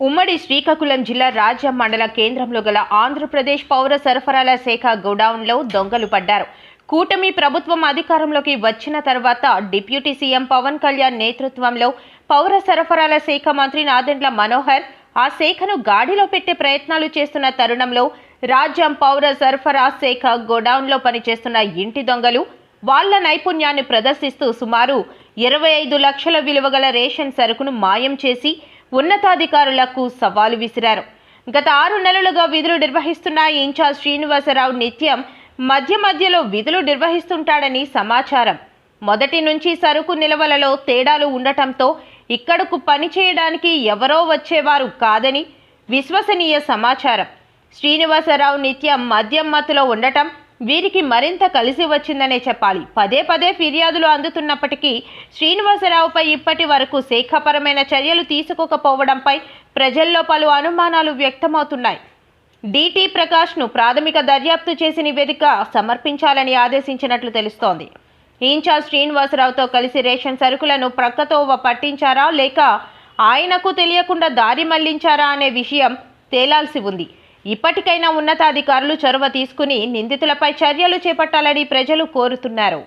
ఉమ్మడి శ్రీకాకుళం జిల్లా రాజ్యం మండల కేంద్రంలో గల ఆంధ్రప్రదేశ్ పౌర సరఫరాల శాఖ గోడౌన్లో దొంగలు పడ్డారు. కూటమి ప్రభుత్వం అధికారంలోకి వచ్చిన తర్వాత డిప్యూటీ సీఎం పవన్ కళ్యాణ్ నేతృత్వంలో పౌర సరఫరాల శాఖ మంత్రి నాదెండ్ల మనోహర్ ఆ శాఖను గాడిలో పెట్టే ప్రయత్నాలు చేస్తున్న తరుణంలో రాజ్యం పౌర సరఫరా శాఖ గోడౌన్లో పనిచేస్తున్న ఇంటి దొంగలు వాళ్ళ నైపుణ్యాన్ని ప్రదర్శిస్తూ సుమారు ఇరవై ఐదు లక్షల విలువగల రేషన్ సరుకును మాయం చేసి ఉన్నతాధికారులకు సవాలు విసిరారు. గత ఆరు నెలలుగా విధులు నిర్వహిస్తున్న ఇన్ఛార్జ్ శ్రీనివాసరావు నిత్యం మధ్య మధ్యలో విధులు నిర్వహిస్తుంటాడని సమాచారం. మొదటి నుంచి సరుకు నిల్వలలో తేడాలు ఉండటంతో ఇక్కడకు పని చేయడానికి ఎవరో వచ్చేవారు కాదని విశ్వసనీయ సమాచారం. శ్రీనివాసరావు నిత్యం మద్యం మత్తులో ఉండటం వీరికి మరింత కలిసి వచ్చిందనే చెప్పాలి. పదే పదే ఫిర్యాదులు అందుతున్నప్పటికీ శ్రీనివాసరావుపై ఇప్పటి వరకు శాఖపరమైన చర్యలు తీసుకోకపోవడంపై ప్రజల్లో పలు అనుమానాలు వ్యక్తమవుతున్నాయి. డిటి ప్రకాష్ను ప్రాథమిక దర్యాప్తు చేసి నివేదిక సమర్పించాలని ఆదేశించినట్లు తెలుస్తోంది. ఇన్ఛార్జ్ శ్రీనివాసరావుతో కలిసి రేషన్ సరుకులను ప్రక్కతోవ పట్టించారా లేక ఆయనకు తెలియకుండా దారి మళ్ళించారా అనే విషయం తేలాల్సి ఉంది. ఇప్పటికైనా ఉన్నతాధికారులు చొరవ తీసుకుని నిందితులపై చర్యలు చేపట్టాలని ప్రజలు కోరుతున్నారు.